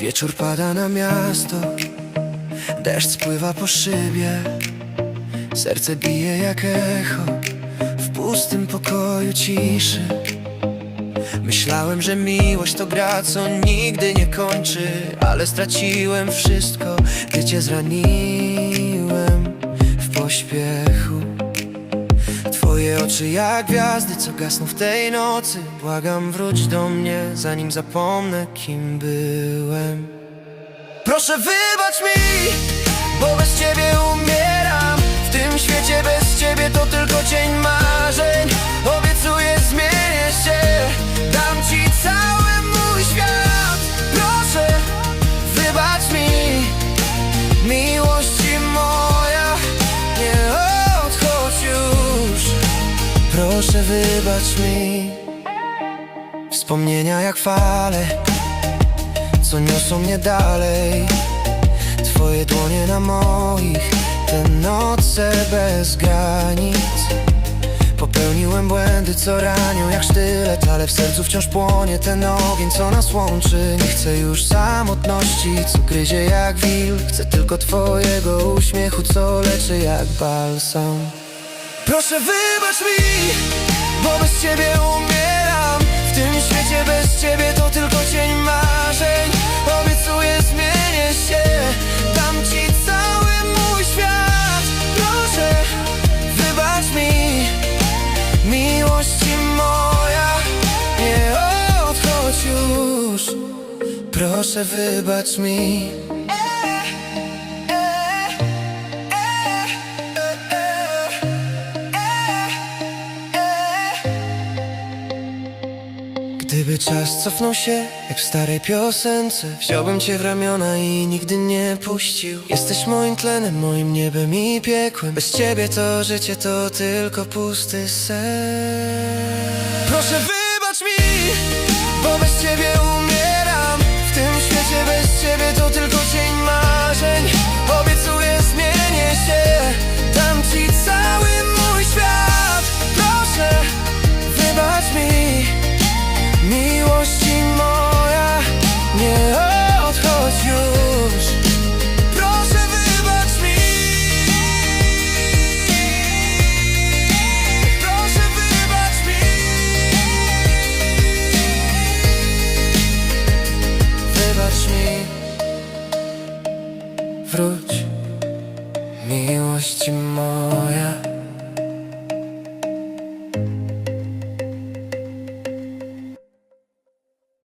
Wieczór pada na miasto, deszcz spływa po szybie, serce bije jak echo w pustym pokoju ciszy. Myślałem, że miłość to gra, co nigdy nie kończy, ale straciłem wszystko, gdy cię zraniłem pośpiechu. Twoje oczy jak gwiazdy, co gasną w tej nocy Błagam wróć do mnie, zanim zapomnę kim byłem Proszę wybacz mi, bo bez ciebie umieram Proszę wybacz mi. Wspomnienia jak fale Co niosą mnie dalej. Twoje dłonie na moich Te noce bez granic. Popełniłem błędy, co ranią jak sztylet Ale w sercu wciąż płonie ten ogień, co nas łączy. Nie chcę już samotności, co gryzie jak wilk. Chcę tylko twojego uśmiechu, co leczy jak balsam Proszę wybacz mi, bo bez ciebie umieram. W tym świecie bez ciebie to tylko cień marzeń. Obiecuję zmienię się, dam ci cały mój świat. Proszę, wybacz mi, miłości moja Nie odchodź już, proszę wybacz mi Gdyby czas cofnął się, jak w starej piosence Wziąłbym cię w ramiona i nigdy nie puścił. Jesteś moim tlenem, moim niebem i piekłem. Bez ciebie to życie to tylko pusty sen. Proszę wybacz mi, bo bez ciebie Wróć Miłości moja